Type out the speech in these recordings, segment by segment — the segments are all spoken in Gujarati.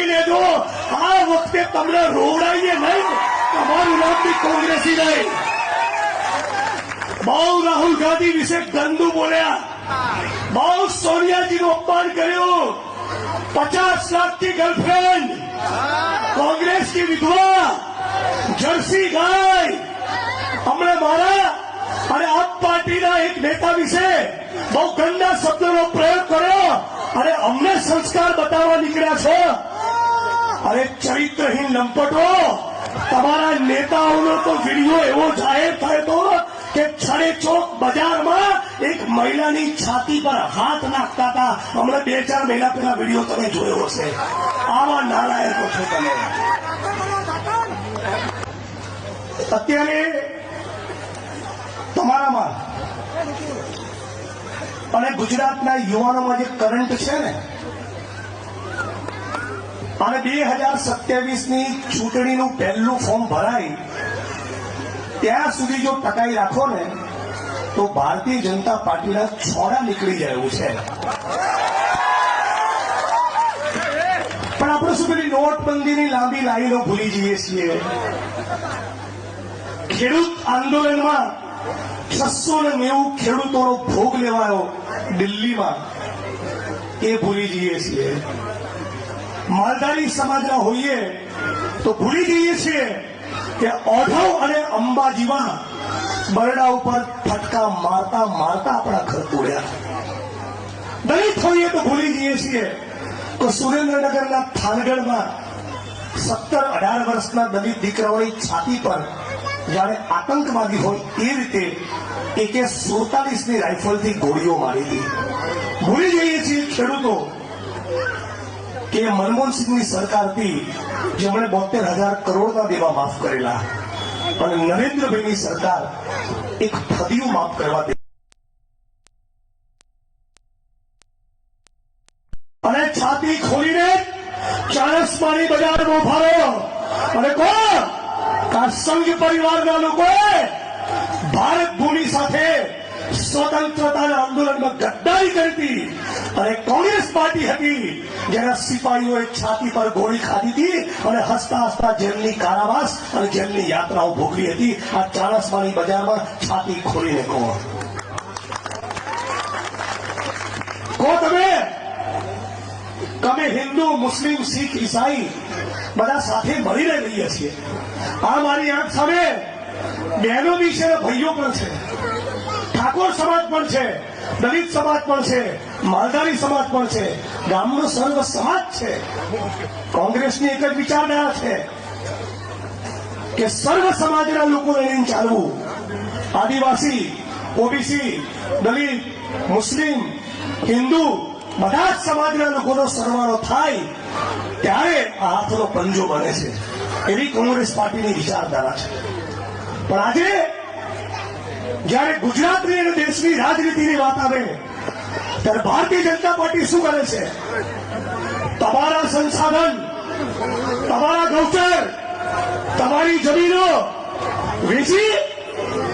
કરી લેજો આ વખતે તમને રોવડાવીએ નહીં, તમારું નામ બી કોંગ્રેસી નહીં. બહુ રાહુલ ગાંધી વિશે ગંદુ બોલ્યા. બહુ સોનિયાજીનું અપમાન કર્યું. પચાસ લાખની ગર્લફ્રેન્ડ કોંગ્રેસની વિધવા. જર્સી ગાય. હમણે મારા અને આપ પાર્ટીના એક નેતા વિશે બહુ ગંદા શબ્દોનો પ્રયોગ કર્યો અને અમને સંસ્કાર બતાવવા નીકળ્યા છે. અરે ચરિત્રહીન લંપટો, તમારા નેતાઓનો તો વીડિયો એવો જાહેર થયો તો કે છડે ચોક બજારમાં એક મહિલાની છાતી પર હાથ નાખતા હતા. હમણાં બે ચાર મહિના પહેલા વીડિયો તમે જોયો હશે. આવા નારાયકો છો તમે. અત્યારે તમારામાં અને ગુજરાતના યુવાનોમાં જે કરંટ છે ને અને બે હજાર સત્યાવીસની ચૂંટણીનું પહેલું ફોર્મ ભરાય ત્યાં સુધી જો ટકાઈ રાખો ને, તો ભારતીય જનતા પાર્ટીના છોડા નીકળી જાય એવું છે. પણ આપણે શું પેલી નોટબંધીની લાંબી લાઈનો ભૂલી જઈએ છીએ. ખેડૂત આંદોલનમાં છસો ને નેવું ખેડૂતોનો ભોગ લેવાયો દિલ્હીમાં. એ ભૂલી જઈએ છીએ. માલધારી સમાજના હોઈએ તો ભૂલી જઈએ છીએ કે ઓઢવ અને અંબાજીમાં બરડા ઉપર ફટકા મારતા મારતા આપણા ઘર તોડ્યા. દલિત હોઈએ તો ભૂલી જઈએ છીએ તો સુરેન્દ્રનગરના થાનગઢમાં સત્તર અઢાર વર્ષના દલિત દીકરાઓની છાતી પર જ્યારે આતંકવાદી હોય એ રીતે એકે સુડતાલીસની રાઇફલથી ગોળીઓ મારી હતી ભૂલી જઈએ છીએ ખેડૂતો. કે મનમોહનસિંહની સરકાર હતી જેમણે બોતેર હજાર કરોડના દેવા માફ કરેલા, અને નરેન્દ્રભાઈની સરકાર એક ફદિયું માફ કરવા દે અને છાતી ખોલીને ચાણસમાની બજારમાં ફાળો અને કોણ? આ પરિવારના લોકોએ ભારત ભૂમિ સાથે સ્વતંત્રતાના આંદોલનમાં ગદ્દારી કરી હતી. અને કોંગ્રેસ પાર્ટી હતી જેના સિપાહીઓએ છાતી પર ગોળી ખાધી હતી અને હસતા હસતા જેલની કારાવાસ અને જેલની યાત્રાઓ ભોગવી હતી, આ ચાણસમાની બજારમાં છાતી ખોલીને કહો. કહો તમે તમે હિન્દુ, મુસ્લિમ, શીખ, ઈસાઈ બધા સાથે મળીને રહીએ છીએ. આ મારી આંખ સામે બહેનો બી છે ભાઈઓ પણ છે. ઠાકોર સમાજ પણ છે. દલિત સમાજ પણ છે, માલધારી સમાજ પણ છે, ગામનો સર્વ સમાજ છે. કોંગ્રેસની એક જ વિચારધારા છે કે સર્વ સમાજના લોકોને લઈને ચાલવું. આદિવાસી, ઓબીસી, દલિત, મુસ્લિમ, હિન્દુ બધા જ સમાજના લોકોનો સરવાળો થાય ત્યારે આ હાથનો પંજો બને છે. એવી કોંગ્રેસ પાર્ટીની વિચારધારા છે. પણ આજે જ્યારે ગુજરાતની અને દેશની રાજનીતિની વાત આવે, ત્યારે ભારતીય જનતા પાર્ટી શું કરે છે? તમારા સંસાધન, તમારા ગૌચર, તમારી જમીનો વેચી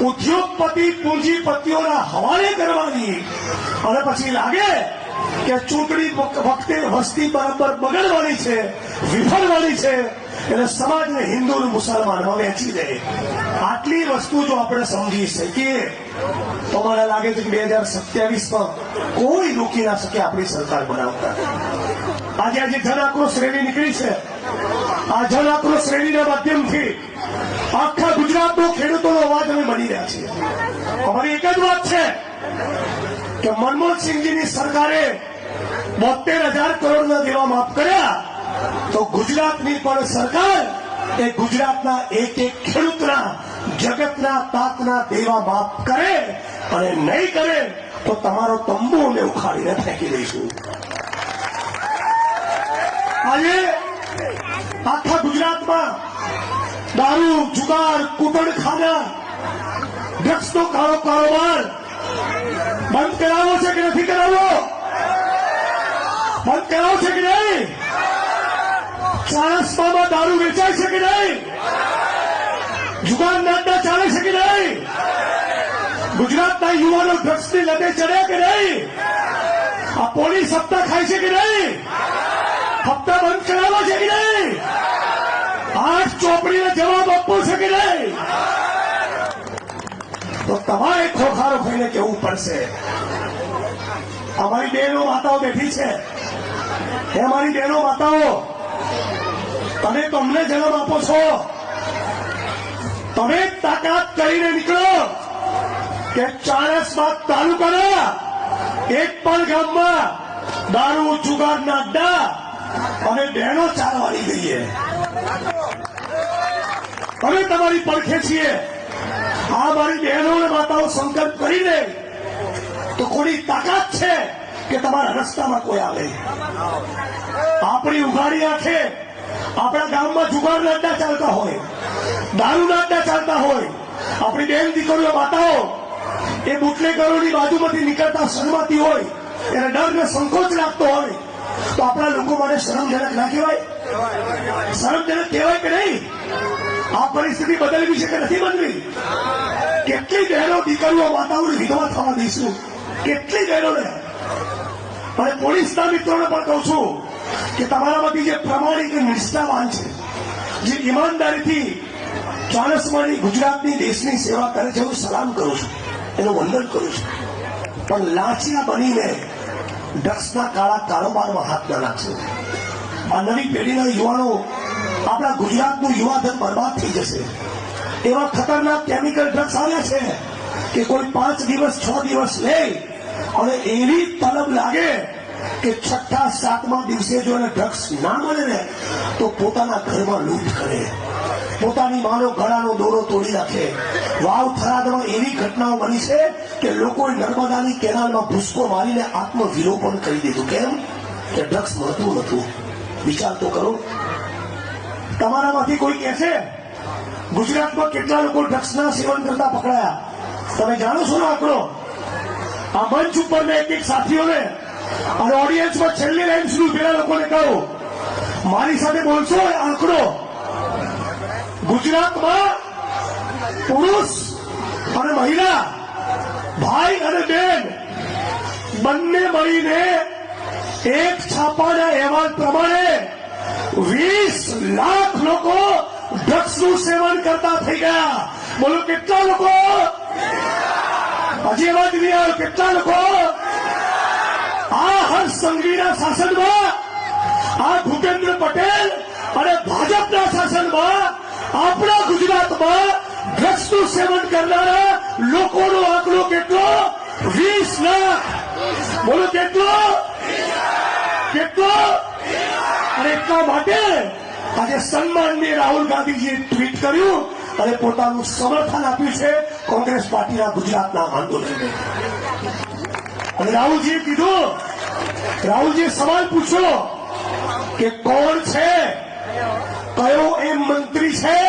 ઉદ્યોગપતિ પૂંજીપતિઓના હવાલે કરવાની. અને પછી લાગે કે ચૂંટણી વખતે વસ્તી બરાબર બગડવાની છે, વિફળવાની છે, એટલે સમાજને હિન્દુ મુસલમાનમાં વહેંચી દે. આટલી વસ્તુ જો આપણે સમજી શકીએ, તો મને લાગે છે કે બે હજાર સત્યાવીસમાં કોઈ રોકી ના શકે આપણી સરકાર બનાવતા. આજે આજે જન આક્રોશ નીકળી છે, આ જન આક્રોશ માધ્યમથી આખા ગુજરાતનો ખેડૂતોનો અવાજ અમે બની રહ્યા છીએ અમારી એક જ વાત છે કે મનમોહનસિંહજીની સરકારે બોતેર હજાર કરોડના દેવા માફ કર્યા, તો ગુજરાતની પણ સરકાર એ ગુજરાતના એક એક ખેડૂતના જગતના તાતના દેવા માફ કરે અને નહીં કરે તો તમારો તંબુ અમે ઉખાડીને ફેંકી દઈશું. આજે આખા ગુજરાતમાં દારૂ, જુગાર, કુટણખાના, ડ્રગ્સનો કાળો કારોબાર બંધ કરાવો છે કે નથી કરાવો બંધ કરાવો છે કે નહીં? ચાણસમામાં દારૂ વેચાય છે કે નહીં? જુગાર નહીં ગુજરાતના યુવાનો ડ્રગ્સની લડે ચડ્યા કે નહીં? આ પોલીસ હપ્તા ખાય છે કે નહીં? હપ્તા બંધ કરાવવા છે કે નહીં? આઠ ચોપડીને જવાબ આપવો છે કે નહીં? તો તમારે ખોખારો થઈને કેવું પડશે? અમારી બહેનો માતાઓ બેઠી છે. હે અમારી બહેનો માતાઓ, તમે તમને જન્મ આપો છો. તમે તાકાત કરીને નીકળો. કે ચાણસબાગ તાલુકાના એક પણ ગામમાં દારૂ, જુગાર ના અડ્ડા અને બહેનો ચાલવાની ગઈએ. અમે તમારી પડખે છીએ. આ મારી બહેનો અને માતાઓ સંકલ્પ કરી દે તો કોની તાકાત છે કે તમારા રસ્તામાં કોઈ આવે? આપણી ઉઘાડી આંખે આપણા ગામમાં જુગારના અડ્ડા ચાલતા હોય દારૂના અડ્ડા ચાલતા હોય. આપણી બેન દીકરીઓ, માતાઓ એ બુટલેગરોની બાજુમાંથી નીકળતા શરમાતી હોય, એને ડર ને સંકોચ લાગતો હોય, તો આપણા લોકો માટે શરમજનક ના કહેવાય. શરમજનક કહેવાય કે નહીં? આ પરિસ્થિતિ બદલવી છે કે નથી બદલવી કેટલી બહેનો દીકરીઓ વાતાવરણ વિધવા થવા દઈશું. કેટલી બહેનોને અને પોલીસના મિત્રોને પણ કહું છું કે તમારામાંથી જે પ્રમાણિક નિષ્ઠાવાન છે, જે ઈમાનદારીથી ચાણસમાની ગુજરાતની દેશની સેવા કરે છે, હું સલામ કરું છું. એનું વંદન કરું છું. પણ લાંચિયા બનીને ડ્રગ્સના કાળા કારોબારમાં હાથ ના નાખશો આ નવી પેઢીના યુવાનો આપણા ગુજરાતનું યુવાધન બરબાદ થઈ જશે. એવા ખતરનાક કેમિકલ ડ્રગ્સ આવે છે કે કોઈ પાંચ દિવસ, છ દિવસ લે અને એવી તલબ લાગે કે છઠ્ઠા, સાતમા દિવસે જો એને ડ્રગ્સ ના મળે ને, તો પોતાના ઘરમાં લૂંટ કરે. પોતાની માનો ગળાનો દોરો તોડી નાખે. વાવ થરાદમાં એવી ઘટનાઓ બની છે કે લોકોએ નર્મદાની કેનાલમાં ભૂસકો મારીને આત્મવિલોપન કરી દીધું. કેમ? કે ડ્રગ્સ મળતું નતું વિચાર તો કરો. તમારામાંથી કોઈ કહેશે ગુજરાતમાં કેટલા લોકો ડ્રગ્સના સેવન કરતા પકડાયા? તમે જાણો છો ને આંકડો? આ મંચ ઉપર એક એક સાથીઓને અને ઓડિયન્સમાં છેલ્લી લાઈન સુધી પેલા લોકોને કહો. મારી સાથે બોલશો આંકડો? ગુજરાતમાં પુરુષ અને મહિલા, ભાઈ અને બેન, બંને મળીને એક છાપાના અહેવાલ પ્રમાણે વીસ લાખ લોકો ડ્રગ્સનું સેવન કરતા થઈ ગયા. બોલો, કેટલા લોકો? હજી અવાજ નહીં આવ્યો. કેટલા લોકો? આ હર્ષ સંઘવીના શાસનમાં, આ ભૂપેન્દ્ર પટેલ અને ભાજપના શાસનમાં આપણા ગુજરાતમાં ડ્રગ્સનું સેવન કરનારા લોકોનો આંકડો કેટલો? વીસ લાખ. બોલો, કેટલો? કેટલો? અને એટલા માટે આજે સન્માનની રાહુલ ગાંધીજીએ ટ્વીટ કર્યું અને પોતાનું સમર્થન આપ્યું છે કોંગ્રેસ પાર્ટીના ગુજરાતના આંદોલનને. અને રાહુલજીએ કીધું, રાહુલજીએ સવાલ પૂછ્યો કે કોણ છે? કયો એ મંત્રી છે?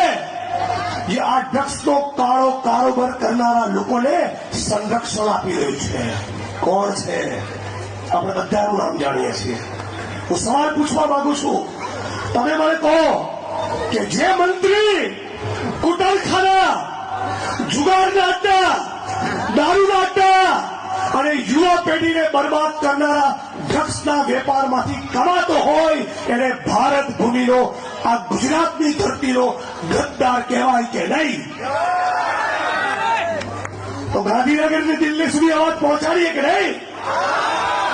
જે આ ડ્રગ્સનો કાળો કારોબાર કરનારા લોકોને સંરક્ષણ આપી રહ્યું છે. કોણ છે? આપણે બધાનું નામ જાણીએ છીએ. હું સવાલ પૂછવા માંગુ છું. તમે મને કહો કે જે મંત્રી કુટલખાના જુગારના અડ્ડા દારૂના અડ્ડા અને યુવા પેઢીને બરબાદ કરનારા ડ્રગ્સના વેપારમાંથી કમાતો હોય, એને ભારત ભૂમિનો આ ગુજરાતની ધરતીનો ગદ્દાર કહેવાય કે નહીં? તો ગાંધીનગરથી દિલ્હી સુધી અવાજ પહોંચાડીએ કે નહીં?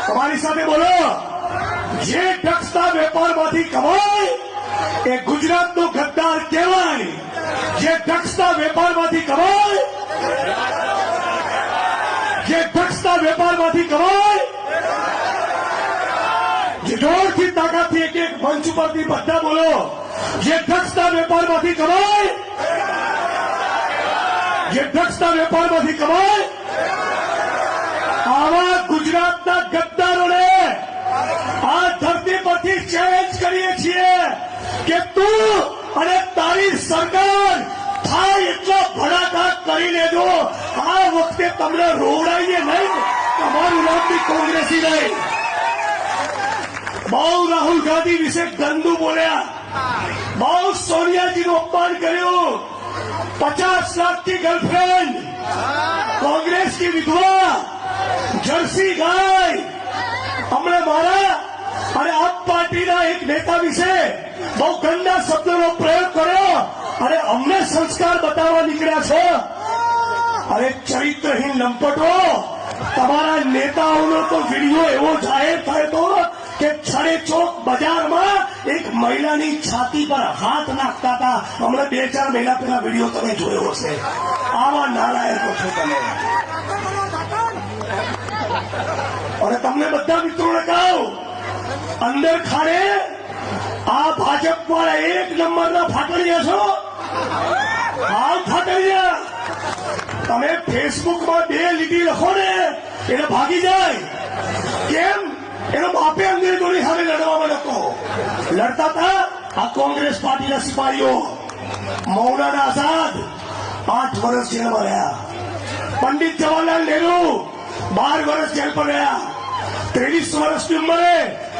તમારી સાથે બોલો. જે ટક્સના વેપારમાંથી કમાય, એ ગુજરાતનો ગદ્દાર કહેવાય. જે ટક્સના વેપારમાંથી કમાય, જે ટક્સના વેપારમાંથી કમાય, જે જોરથી તાકાતથી એક એક મંચ ઉપરથી બધા બોલો. જે ડ્રગ્સના વેપારમાંથી કમાય, જે ડ્રગ્સના વેપારમાંથી કમાય, આવા ગુજરાતના ગદ્દારોને આ ધરતી પરથી ચેલેન્જ કરીએ છીએ કે તું અને તારી સરકાર થાય એટલો ભડાકા કરી લેજો. આ વખતે તમને રોવડાઈએ નહીં, તમારું નામ બી કોંગ્રેસી નહીં. બહુ રાહુલ ગાંધી વિશે ગંદુ બોલ્યા. બહુ સોનિયાજીનું અપમાન કર્યું. પચાસ લાખની ગર્લફ્રેન્ડ કોંગ્રેસની વિધવા. જર્સી ગાય. હમણે મારા અને આપ પાર્ટીના એક નેતા વિશે બહુ ગંદા શબ્દોનો પ્રયોગ કર્યો અને અમને સંસ્કાર બતાવવા નીકળ્યા છો. અરે ચરિત્રહીન લંપટો, તમારા નેતાઓનો તો વીડિયો એવો જાહેર થયો હતો કે છડે ચોક બજારમાં એક મહિલાની છાતી પર હાથ નાખતા હતા. હમણાં બે ચાર મહિના પહેલા વીડિયો તમે જોયો હશે. આવા નાલાયકો છો તમે. અને તમને બધા મિત્રોને કહું, અંદર ખાડે આ ભાજપ વાળા એક નંબરના ફાટડિયા છો. આ ફાટડિયા. તમે ફેસબુકમાં બે લીટી લખો ને એટલે ભાગી જાય. કેમ? એનો બાપે નતો લડતા હતા આ કોંગ્રેસ પાર્ટીના સિપાહીઓ મૌલાના આઝાદ પાંચ વર્ષ જેલમાં રહ્યા પંડિત જવાહરલાલ નહેરુ બાર વર્ષ જેલ પર રહ્યા ત્રેવીસ વર્ષની ઉંમરે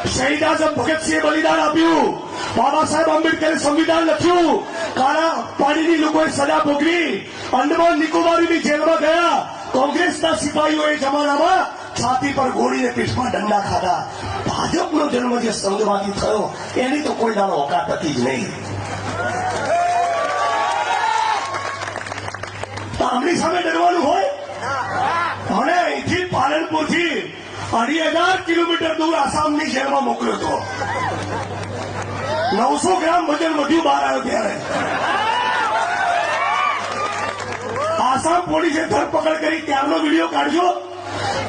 શહીદ આઝમ ભગતસિંહે બલિદાન આપ્યું બાબા સાહેબ આંબેડકરે સંવિધાન લખ્યું કાળા પાણીની લોકોએ સજા ભોગવી અંડમાન નિકોબારીની જેલમાં ગયા કોંગ્રેસના સિપાહીઓ જમાનામાં છાતી પર ગોળીને પીઠમાં દંડા ખાધા. ભાજપનો જન્મ જે સંઘમાંથી થયો, એની તો કોઈ દાડો ઓકાત હતી જ નહીં. આમની સામે ડરવાનું હોય? મને અહીંથી પાલનપુરથી અઢી હજાર કિલોમીટર દૂર આસામની જેલમાં મોકલ્યો હતો. નવસો ગ્રામ વજન વધ્યું બહાર આવ્યો ત્યારે. આસામ પોલીસે ધરપકડ કરી ત્યારનો વીડિયો કાઢજો.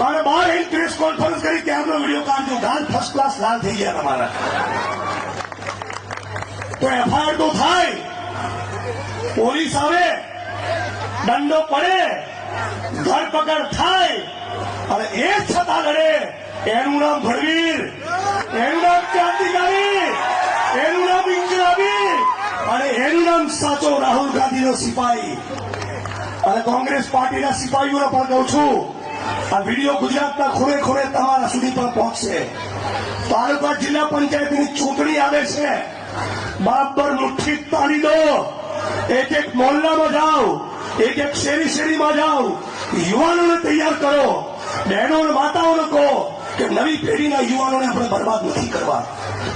અને બહાર એક પ્રેસ કોન્ફરન્સ કરી ત્યારનો વીડિયો કાઢજો. ગાલ ફર્સ્ટ ક્લાસ લાલ થઈ ગયા તમારા. તો એફઆઈઆર તો થાય. પોલીસ આવે. દંડો પડે. ધરપકડ થાય. અને એ છતાં લડે. એનું નામ ભડવીર. એનું નામ ક્રાંતિકારી. એનું નામ ઇન્કલાબી અને એનું નામ સાચો રાહુલ ગાંધીનો સિપાહી. અને કોંગ્રેસ પાર્ટીના સિપાહીઓને પણ કહું છું. આ વીડિયો ગુજરાતના ખૂણે ખૂણે તમારા સુધી પણ પહોંચશે. તાલુકા જિલ્લા પંચાયતની ચૂંટણી આવે છે. બરાબર મુઠ્ઠી તાળી દો. એક એક મોહલ્લામાં જાઓ. એક એક શેરી શેરીમાં જાઓ. યુવાનોને તૈયાર કરો. બહેનો અને માતાઓને કહો કે નવી પેઢીના યુવાનોને આપણે બરબાદ નથી કરવા.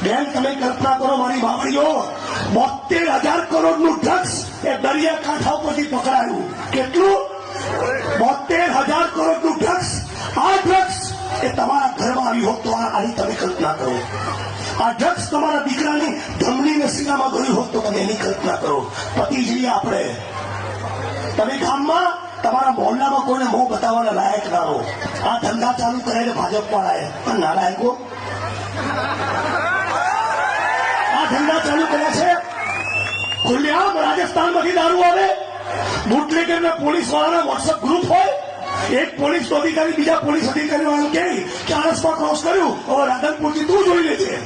બેન, તમે કલ્પના કરો મારી બાવળીઓ બોતેર હજાર કરોડનું ડ્રગ્સ એ દરિયા કાંઠા ઉપરથી પકડાયું. કેટલું? બોતેર હજાર કરોડનું ડ્રગ્સ આ ડ્રગ્સ એ તમારા ઘરમાં આવી હોત તો આની તમે કલ્પના કરો. આ ડ્રગ્સ તમારા દીકરાની ધમની ને સીનામાં ગયું હોત તો તમે એની કલ્પના કરો. પતિ જઈએ આપણે તમે ગામમાં તમારા મોહલ્લામાં કોઈને મોં બતાવવાના લાયક ના રહો. આ ધંધા ચાલુ કરેલે ભાજપ વાળાએ પણ નાલાયકો આ ધંધા ચાલુ કર્યા છે. ખુલ્લેઆમ રાજસ્થાનમાંથી દારૂ આવે. બુટલેગર ને પોલીસ વાળાના વોટ્સઅપ ગ્રુપ હોય, એક પોલીસ અધિકારી બીજા પોલીસ અધિકારી વાળું કહે કે આરસમાં ક્રોસ કર્યું, હવે રાધનપુરથી તું જોઈ લેજે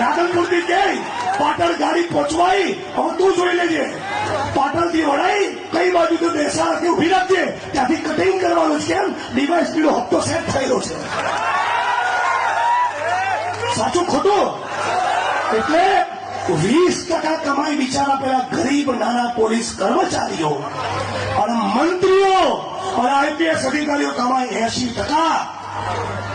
રાધનપુરથી કે, પાટણ ગાડી પહોંચવાઈ, હવે તું જોઈ લેજે. પાટણથી વડાઈ કઈ બાજુ તો કે ઊભી રાખજે. ત્યાંથી કટિંગ કરવાનું છે કેમ? ડિવાઇસ પીડો હપ્તો સેટ થયેલો છે. સાચું ખોટું? એટલે વીસ ટકા કમાઈ બિચારા પેલા ગરીબ નાના પોલીસ કર્મચારીઓ અને મંત્રીઓ અને આઈપીએસ અધિકારીઓ કમાય એસી ટકા